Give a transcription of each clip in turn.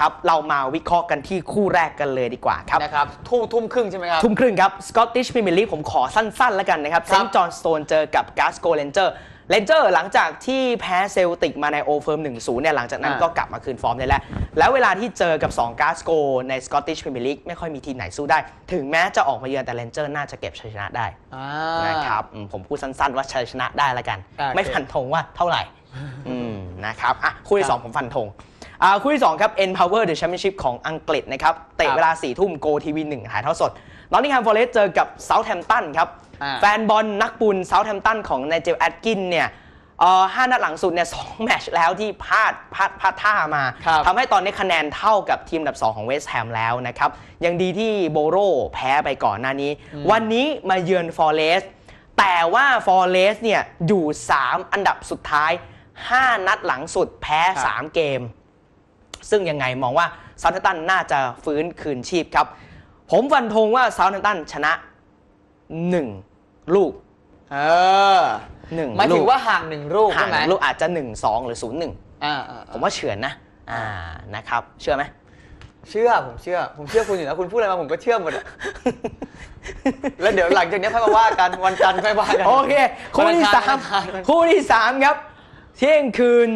นะครับ เรามาวิเคราะห์กันที่คู่แรกกันเลยดีกว่าครับ นะครับทุ่มทุ่มครึ่งใช่ไหมครับ ทุ่มครึ่งครับสกอตติชพรีเมียร์ลีกผมขอสั้นๆ แล้วกันนะครับคเซรับนต์จอห์นสโตนเจอกับกาสโกเลนเจอร์เลนเจอร์หลังจากที่แพ้เซลติกมาในโอเฟิร์ม1-0เนี่ยหลังจากนั้นอ่า ก็กลับมาคืนฟอร์มได้แล้ว แล้วเวลาที่เจอกับ 2 กาสโกในสกอตติชพรีเมียร์ลีกไม่ค่อยมีทีมไหนสู้ได้ ถึงแม้จะออกมาเยือนแต่เลนเจอร์น่าจะเก็บชัยชนะได้อ่า นะครับอืมผมพูดสั้นๆ ว่าชัยชนะได้แล้วกันโอเค ไม่ฟันธงว่าเท่าไหร่อืมนะครับอะคู่ที่ครับ2ผมฟันธงอ่า คู่ที่2ครับ Empower the Championship ของอังกฤษนะครับ เตะครับเวลา4ทุ่มโกทีวี1ถ่ายเท่าสดนอตติงแฮมฟอเรสต์เจอกับเซาท์แฮมป์ตันครับอ่าแฟนบอลนักบุญเซาท์แฮมป์ตันของนายเจลแอดกินเนี่ยเอ่อห้านัดหลังสุดเนี่ยสองแมตช์แล้วที่พลาดพลาดพลาดท่ามาครับทำให้ตอนนี้คะแนนเท่ากับทีมอันดับ 2 ของเวสต์แฮมแล้วนะครับ ยังดีที่โบโรแพ้ไปก่อนหน้านี้ วันนี้มาเยือนฟอร์เรสต์แต่ว่าฟอร์เรสต์เนี่ยอยู่ 3 อันดับสุดท้าย 5 นัดหลังสุดแพ้ครับ3เกม ซึ่งยังไงมองว่าซาท์แฮมป์ตันน่าจะฟื้นคืนชีพครับ ผมฟันธงว่าซาท์แฮมป์ตันชนะ 1 ลูก เออ1หมายถึงว่าห่างหนึ่งลูกห่าใช่งไหมลูกอาจจะ 1 2 หรือ 0 1 อ่าอ่าผมว่าเฉือนนะ อ่านะครับ เชื่อไหม เชื่อผมเชื่อ ผมเชื่อคุณอยู่แล้วคุณพูดอะไรมาผมก็เชื่อหมดอะแล้วเดี๋ยวหลังจากนี้ค่อยมาว่ากันวันจันทร์ค่อยว่ากัน โอเค คู่ที่วันอังสามวันอังคาร คู่ที่สามครับ เที่ยงคืน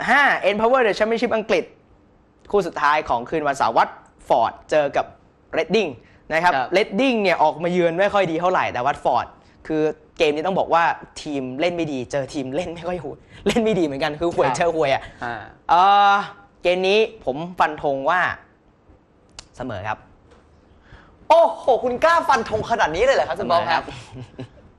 15 Empower the Championship อังกฤษ คู่สุดท้ายของคืนวันเสาร์วัตฟอร์ดเจอกับเรดดิ้งนะครับครับเรดดิ้งเนี่ยออกมาเยือนไม่ค่อยดีเท่าไหร่แต่วัตฟอร์ดคือเกมนี้ต้องบอกว่าทีมเล่นไม่ดี เจอทีมเล่นไม่ค่อยหูเล่นไม่ดีเหมือนกันคือหวยเจอหวยอะอ่าเออเกมนี้ผมฟันธงว่าเสมอครับ โอ้โห คุณกล้าฟันธงขนาดนี้เลยเหรอครับคุณบอมครับ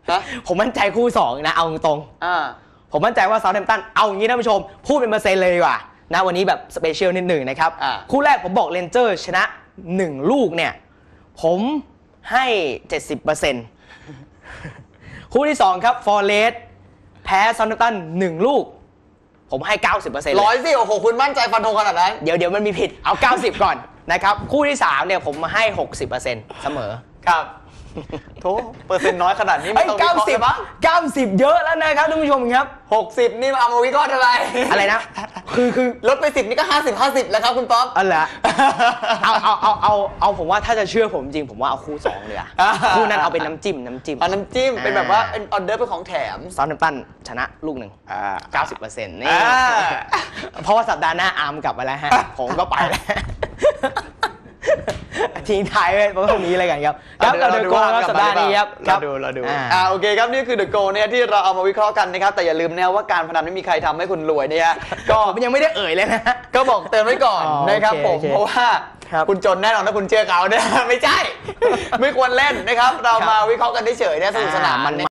ฮะผมมั่นใจคู่สองนะ เอาตรงๆอ่าผมมั่นใจว่าเซาท์แฮมป์ตันเอาอย่างนี้ท่านผู้ชม พูดเป็นเปอร์เซ็นต์เลยดีกว่า นะวันนี้แบบสเปเชียลนิดหนึ่งนะครับ อ่า คู่แรกผมบอกเลนเจอร์ชนะ 1 ลูกเนี่ย ผมให้ 70%คู่ที่ 2 ครับฟอร์เรสแพ้เซาท์แฮมป์ตัน 1 ลูก ผมให้ 90%เลร้อยยสิโอ้โหคุณมั่นใจฟันธงขนาดนั้น เดี๋ยวเดี๋ยวมันมีผิดเอา 90 ก่อนนะครับ คู่ที่ 3 เนี่ยผมมาให้ 60%เสมอ ครับโถเปอร์เซ็นต์น้อยขนาดนี้เอ้ไม่ยต้องวิเคราะห์เลยมั้ง90 90เยอะแล้วนะครับท่านผู้ชมครับ หกสิบนี่เอามาวิเคราะห์อะไรอะไรนะ คือคือลดไปสิบนี่ก็ห้าสิบห้าสิบแล้วครับคุณป๊อปอ๋อเหรอเอาเอาเอาเอาเอาผมว่าถ้าจะเชื่อผมจริงผมว่าเอาคู่สองเลยอะอ่าคู่นั้นเอาเป็นน้ำจิ้มน้ำจิ้มเอาน้ำจิ้มเป็นแบบว่าเป็นออเดอร์เป็นของแถมซาท์แฮมป์ตันชนะลูกหนึ่งอ่า90%นี่อ่าเพราะว่าสัปดาห์หน้าอาร์มกลับมาแล้วฮะผมก็ไปแล้ว ทิ้งท้ายไว้ตรงนี้เลยกันครับครับเราเดินโกงครับสัปดาห์นี้ครับเราดูเราดูอ่าอ่าโอเคครับนี่คือ The Go เนี่ยที่เราเอามาวิเคราะห์กันนะครับแต่อย่าลืมนะว่าการพนันไม่มีใครทำให้คุณรวยเนี่ยก็ผมยังไม่ได้เอ่ยเลยนะฮะก็บอกเตือนไว้ก่อนอ๋อนะครับโอเคผมโอเคเพราะว่าครับคุณจนแน่นอนถ้าคุณเชื่อเขาเนี่ยไม่ใช่ ไม่ควรเล่นนะครับ เราครับมาวิเคราะห์กันเฉยๆเนี่ยสนุกสนานอ่ามันเนี่ย